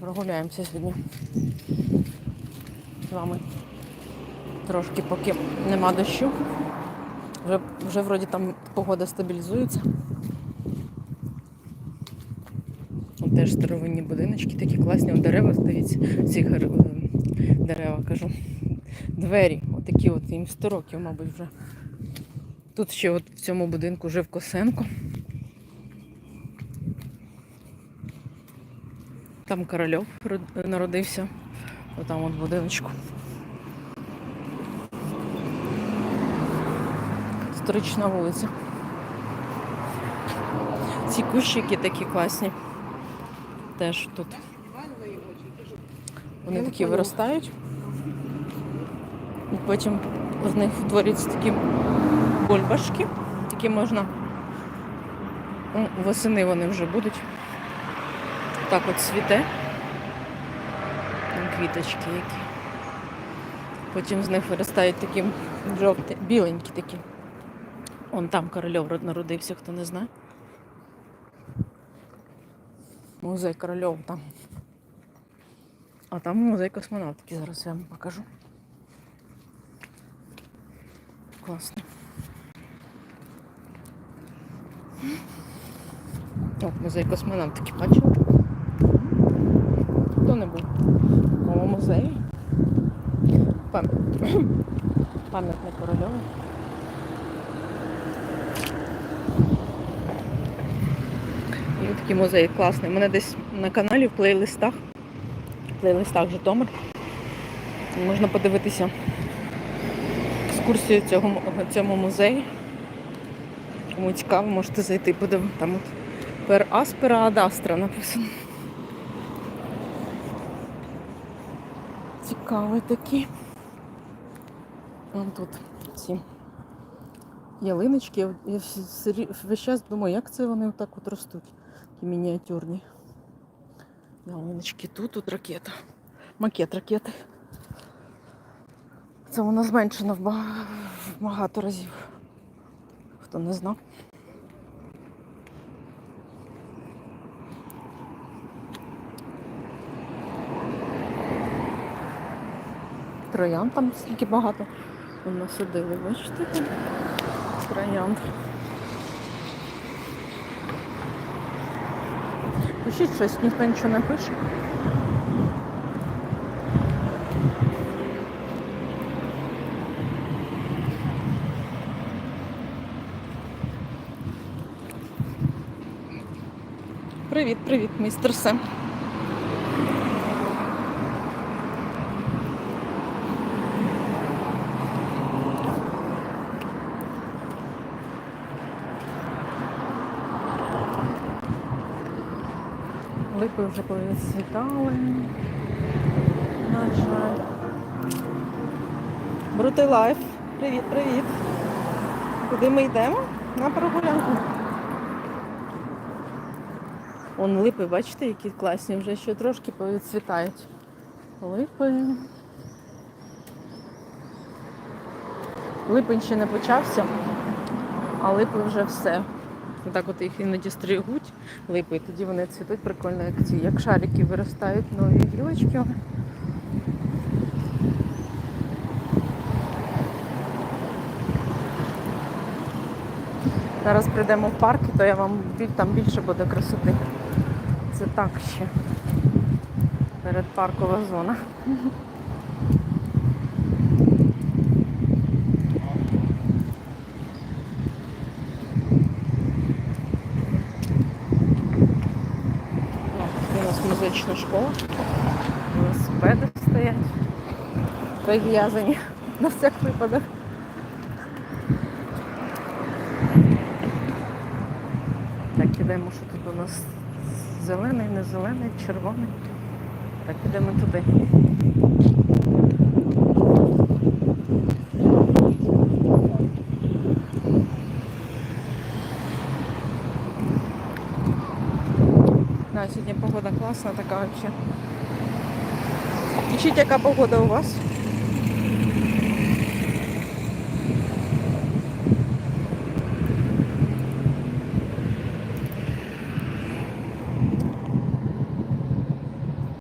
Прогуляємося сьогодні. З вами трошки, поки нема дощу. Вже, вже вроді там погода стабілізується. Теж старовинні будиночки, такі класні от дерева, дивіться, ці е, дерева кажу. Двері, отакі от їм 100 років, мабуть, вже. Тут ще от в цьому будинку жив Косенко. Там Корольов народився. Отам от будиночку. Історична вулиця. Ці кущики такі класні. Теж тут. Вони такі виростають. І потім з них утворюються такі бульбашки, які можна. Ну, восени вони вже будуть. Так от цвіте. Там Квіточки які. Потім з них виростають такі жовті, біленькі такі. Он там корольов народився, хто не знає. Музей корольов там. А там музей космонавтики, зараз я вам покажу. Класно. О, музей космонавтики бачили? Хто не був? У музеї. Пам- Пам'ятник корольові. І такий музей класний. У мене десь на каналі в плейлистах. В плейлистах Житомир. Можна подивитися екскурсію цього, цьому музею. Кому цікаво, можете зайти, подивитися. Там от пер Аспера ад Астра написано. Цікаві такі. Вон тут ці ялиночки. Я весь час думаю, як це вони отак от ростуть. Такі мініатюрні. Ялиночки тут, тут ракета. Макет ракети. Це воно зменшено в багато разів. Хто не знав. Троян там скільки багато. Воно садили, бачите там? Троянд. Пишіть щось, ніхто нічого не пише. Привіт, привіт, містер Сем. Липи вже повідцвітали. На жаль. Брути лайф. Привіт, привіт. Куди ми йдемо? На прогулянку. Вон липи, бачите, які класні, вже ще трошки повідцвітають. Липи. Липень ще не почався, а липи вже все. Так от їх іноді стригуть липи, і тоді вони цвітуть прикольно, як ці, як шарики виростають нові гілочки. Зараз прийдемо в парк, то я вам там більше буде красоти. Це так ще. Передпаркова зона. О, У нас музична школа. Велосипеди стоять. Прив'язані на всяк випадок. Так, ідемо, що тут у нас зелений, не зелений, червоний. Так, ідемо туди. Сьогодні погода класна така взагалі. Пишіть, яка погода у вас?